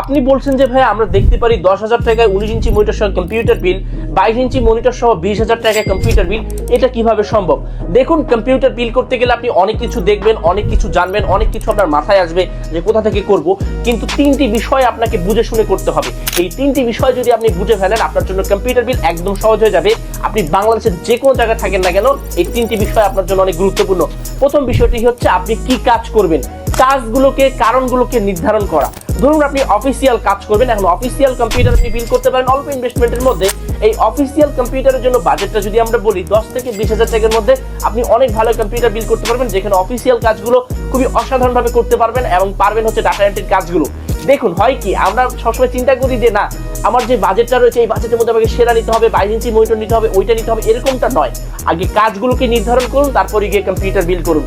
আপনি বলছেন যে ভাই আমরা দেখতে পারি দশ হাজার টাকায় উনিশ ইঞ্চি মনিটর সহ কম্পিউটার বিল বাইশ ইঞ্চি মনিটর সহ বিশ হাজার টাকায় কম্পিউটার বিল এটা কীভাবে সম্ভব? দেখুন কম্পিউটার বিল করতে গেলে আপনি অনেক কিছু দেখবেন, অনেক কিছু জানবেন, অনেক কিছু আপনার মাথায় আসবে যে কোথা থেকে করব। কিন্তু তিনটি বিষয় আপনাকে বুঝে শুনে করতে হবে। এই তিনটি বিষয় যদি আপনি বুঝে ফেলেন, আপনার জন্য কম্পিউটার বিল একদম সহজ হয়ে যাবে। আপনি বাংলাদেশের যে কোনো জায়গায় থাকেন না কেন, এই তিনটি বিষয় আপনার জন্য অনেক গুরুত্বপূর্ণ। প্রথম বিষয়টি হচ্ছে, আপনি কি কাজ করবেন? কাজগুলোকে, কারণগুলোকে নির্ধারণ করা। ধরুন আপনি অফিসিয়াল কাজ করবেন, এখন অফিসিয়াল কম্পিউটার আপনি বিল করতে পারেন, অল্প ইনভেস্টমেন্টের মধ্যে। এই অফিসিয়াল কম্পিউটারের জন্য বাজেটটা যদি আমরা বলি, দশ থেকে বিশ হাজার টাকার মধ্যে আপনি অনেক ভালো কম্পিউটার বিল করতে পারবেন, যেখানে অফিসিয়াল কাজগুলো খুবই অসাধারণভাবে করতে পারবেন এবং পারবেন হচ্ছে ডাটা এন্ট্রির কাজগুলো। দেখুন, হয় কি, আমরা সবসময় চিন্তা করি যে, না, আমার যে বাজেটটা রয়েছে, এই বাজেটের মধ্যে আমাকে সেরা নিতে হবে, বাইশ ইঞ্চি মনিটর নিতে হবে, ওইটা নিতে হবে, এরকমটা নয়। আগে কাজগুলোকে নির্ধারণ করুন, তারপরে গিয়ে কম্পিউটার বিল করুন।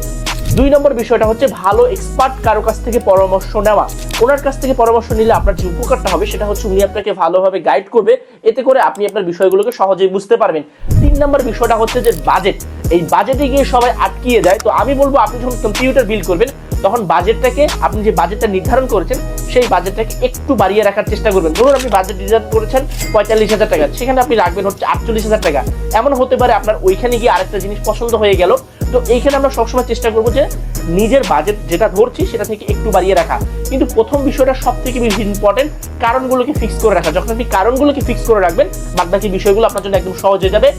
দুই নম্বর বিষয়টা হচ্ছে ভালো এক্সপার্ট কারও কাছ থেকে পরামর্শ নেওয়া। ওনার কাছ থেকে পরামর্শ নিলে আপনার যে উপকারটা হবে সেটা হচ্ছে উনি আপনাকে ভালোভাবে গাইড করবে। এতে করে আপনি আপনার বিষয়গুলোকে সহজেই বুঝতে পারবেন। তিন নম্বর বিষয়টা হচ্ছে যে বাজেট এই বাজেটে গিয়ে সবাই আটকিয়ে যায়। তো আমি বলব, আপনি যখন কম্পিউটার বিল করবেন, তখন বাজেটটাকে আপনি যে বাজেটটা নির্ধারণ করেছেন, সেই বাজেটটাকে একটু বাড়িয়ে রাখার চেষ্টা করবেন। ধরুন আপনি বাজেট নির্ধারণ করেছেন পঁয়তাল্লিশ হাজার টাকা। সেখানে আপনি রাখবেন হচ্ছে আটচল্লিশ হাজার টাকা। এমন হতে পারে আপনার ওইখানে গিয়ে আরেকটা জিনিস পছন্দ হয়ে গেল। তো এইখানে আমরা সবসময় চেষ্টা করব যে নিজের বাজেট যেটা ধরছি সেটা থেকে একটু বাড়িয়ে রাখা। কিন্তু প্রথম বিষয়টা সব থেকে বেশি ইম্পর্টেন্ট কারণগুলোকে ফিক্স করে রাখা। যখন আপনি কারণগুলোকে ফিক্স করে রাখবেন, বাদবাকি বিষয়গুলো আপনার জন্য একদম সহজ হয়ে যাবে।